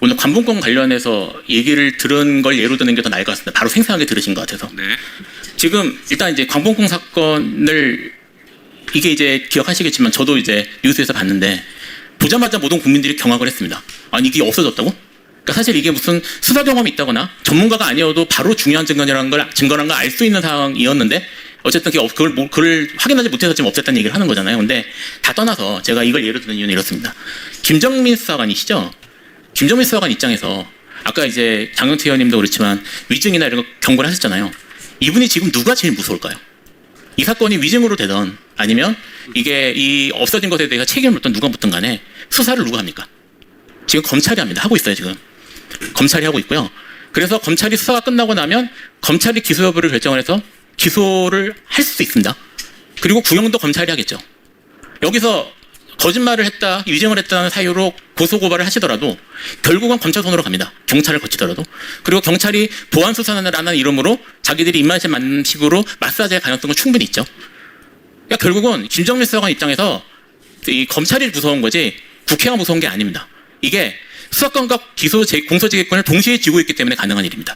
오늘 관봉권 관련해서 얘기를 들은 걸 예로 드는 게 더 나을 것 같습니다. 바로 생생하게 들으신 것 같아서. 네. 지금 일단 이제 광봉공 사건을 이게 이제 기억하시겠지만 저도 이제 뉴스에서 봤는데 보자마자 모든 국민들이 경악을 했습니다. 아니 이게 없어졌다고? 그러니까 사실 이게 무슨 수사 경험이 있다거나 전문가가 아니어도 바로 중요한 증거라는 걸 증거라는 걸 알 수 있는 상황이었는데 어쨌든 그걸 뭐- 그걸 확인하지 못해서 지금 없앴다는 얘기를 하는 거잖아요. 근데 다 떠나서 제가 이걸 예로 드는 이유는 이렇습니다. 김정민 수사관이시죠? 김정민 수사관 입장에서 아까 이제 장영태 의원님도 그렇지만 위증이나 이런 거 경고를 하셨잖아요. 이분이 지금 누가 제일 무서울까요? 이 사건이 위증으로 되던 아니면 이게 이 없어진 것에 대해서 책임을 묻던 누가 묻든 간에 수사를 누가 합니까? 지금 검찰이 합니다. 하고 있어요, 지금. 검찰이 하고 있고요. 그래서 검찰이 수사가 끝나고 나면 검찰이 기소 여부를 결정을 해서 기소를 할 수도 있습니다. 그리고 구형도 검찰이 하겠죠. 여기서 거짓말을 했다, 위증을 했다는 사유로 고소고발을 하시더라도 결국은 검찰 손으로 갑니다. 경찰을 거치더라도. 그리고 경찰이 보안 수사라는 이름으로 자기들이 입맛에 맞는 식으로 마사지할 가능성은 충분히 있죠. 그러니까 결국은 김정민 수사관 입장에서 이 검찰이 무서운 거지 국회가 무서운 게 아닙니다. 이게 수사권과 기소 제 공소제기권을 동시에 쥐고 있기 때문에 가능한 일입니다.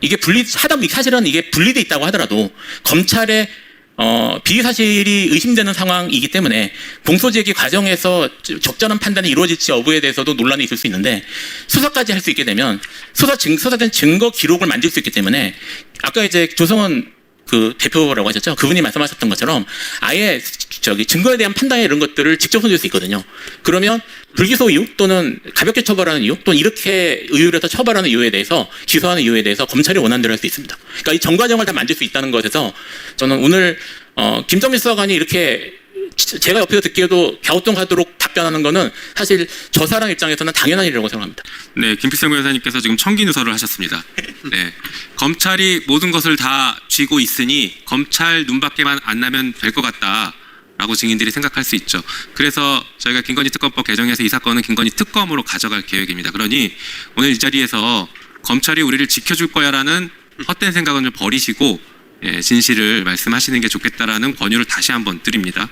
이게 분리 하다 사실은 이게 분리돼 있다고 하더라도 검찰의 어, 비위 사실이 의심되는 상황이기 때문에 공소제기 과정에서 적절한 판단이 이루어질지 여부에 대해서도 논란이 있을 수 있는데 수사까지 할 수 있게 되면 수사 증 수사된 증거 기록을 만질 수 있기 때문에 아까 이제 조성원 그 대표라고 하셨죠. 그분이 말씀하셨던 것처럼 아예 저기 증거에 대한 판단에 이런 것들을 직접 손질 수 있거든요. 그러면 불기소 이유 또는 가볍게 처벌하는 이유 또는 이렇게 의유를 해서 처벌하는 이유에 대해서 기소하는 이유에 대해서 검찰이 원하는 대로 할 수 있습니다. 그러니까 이 전과정을 다 만질 수 있다는 것에서 저는 오늘 어, 김정민 수사관이 이렇게 지- 제가 옆에서 듣기에도 갸우뚱하도록 답변하는 거는 사실 저 사람 입장에서는 당연한 일이라고 생각합니다. 네, 김필성 변호사님께서 지금 청기 누설을 하셨습니다. 네. 검찰이 모든 것을 다 쥐고 있으니 검찰 눈밖에만 안 나면 될 것 같다. 라고 증인들이 생각할 수 있죠. 그래서 저희가 김건희 특검법 개정해서 이 사건은 김건희 특검으로 가져갈 계획입니다. 그러니 오늘 이 자리에서 검찰이 우리를 지켜줄 거야라는 헛된 생각은 좀 버리시고 예, 진실을 말씀하시는 게 좋겠다라는 권유를 다시 한번 드립니다.